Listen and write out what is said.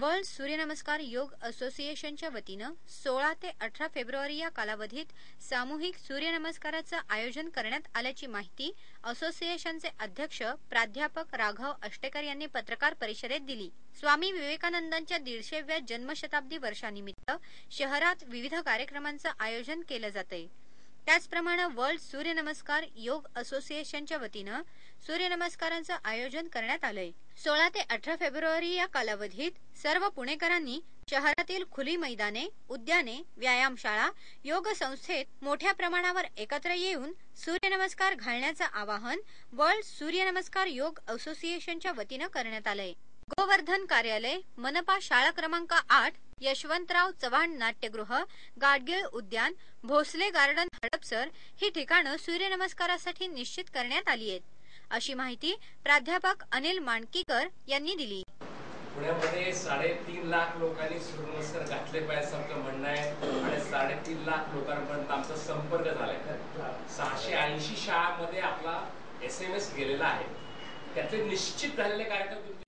World सूर्यनमस्कार योग असोसिएशनच्या वतीनं सोळा ते अठरा फेब्रुवारी या कालावधीत सामूहिक सूर्यनमस्काराचं आयोजन करण्यात आल्याची माहिती असोसिएशनचे अध्यक्ष प्राध्यापक राघव अष्टेकर यांनी पत्रकार परिषदेत दिली. स्वामी विवेकानंदांच्या दीडशेव्या जन्मशताब्दी वर्षानिमित्त शहरात विविध कार्यक्रमांचं आयोजन केलं जातं त्याचप्रमाणे वर्ल्ड सूर्यनमस्कार योग असोसिएशनच्या वतीनं सूर्यनमस्कारांचं आयोजन करण्यात आलंय. सोळा ते अठरा फेब्रुवारी या कालावधीत सर्व पुणेकरांनी शहरातील खुली मैदाने उद्याने व्यायामशाळा योग संस्थेत मोठ्या प्रमाणावर एकत्र येऊन सूर्यनमस्कार घालण्याचं आवाहन वर्ल्ड सूर्यनमस्कार योग असोसिएशनच्या वतीनं करण्यात आलंय. गोवर्धन कार्यालय मनपा शाळा क्रमांक आठ यशवंतराव चव्हाण नाट्यगृह गाडगीळ उद्यान भोसले गार्डन हडपसर ही ठिकाणं सूर्यनमस्कारासाठी निश्चित करण्यात आली आहेत. अशी माहिती प्राध्यापक अनिल मांडकीकर यांनी दिली. पुण्यामध्ये साडेतीन लाख लोकांनी सूर्यनमस्कार घातले पाहिजे असं म्हणणं आहे आणि साडेतीन लाख लोकांपर्यंत आमचा संपर्क झालाय. सहाशे ऐंशी शाळांमध्ये आपला एस एम एस गेलेला आहे. त्याचे निश्चित झालेले कार्यक्रम